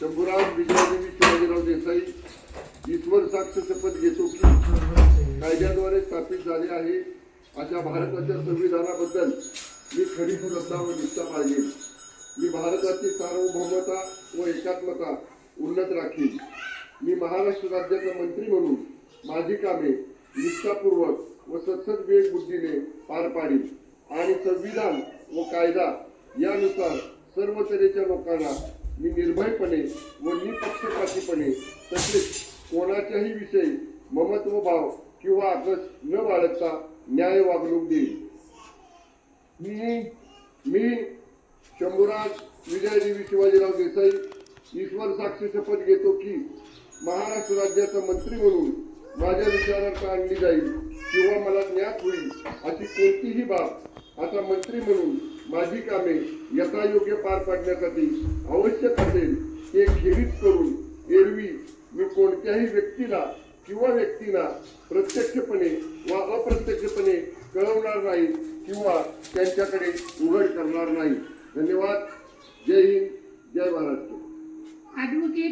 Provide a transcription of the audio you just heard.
शंभूराव विजयदेवी शिवाजीराव देसाई ईश्वर साक्ष शपथ घेतो की कायद्याद्वारे स्थापित झाले आहे. अशा भारताच्या संविधानाबद्दल मी खरी श्रद्धा व निष्ठा बाळगेन. मी भारताची सार्वभौमता व एकात्मता उन्नत राखीन. मी महाराष्ट्र राज्याचा मंत्री म्हणून माझी कामे निष्ठापूर्वक व सत्सद वेग बुद्धीने पार पाडीन. आणि संविधान व कायदा यानुसार सर्व तऱ्हेच्या लोकांना मी निर्भयपणे व निपक्षपातीपणे तसेच कोणाच्याही विषयी ममत्व भाव किंवा आकस न बाळगता न्याय वागणूक देईन. मी मी शंभूराज विजयदेवी शिवाजीराव देसाई ईश्वर साक्षी शपथ घेतो की महाराष्ट्र राज्याचा मंत्री म्हणून माझ्या विचारार्थ आणली जाईल किंवा मला ज्ञात होईल अशी कोणतीही बाब आता मंत्री म्हणून माझी कामे यथायोग्य पार पाडण्यासाठी आवश्यक असेल ते खेरीज करून एरवी मी कोणत्याही व्यक्तीला किंवा व्यक्तींना प्रत्यक्षपणे वा अप्रत्यक्षपणे कळवणार नाही किंवा त्यांच्याकडे उघड करणार नाही. धन्यवाद. जय हिंद. जय महाराष्ट्र. ॲडव्होकेट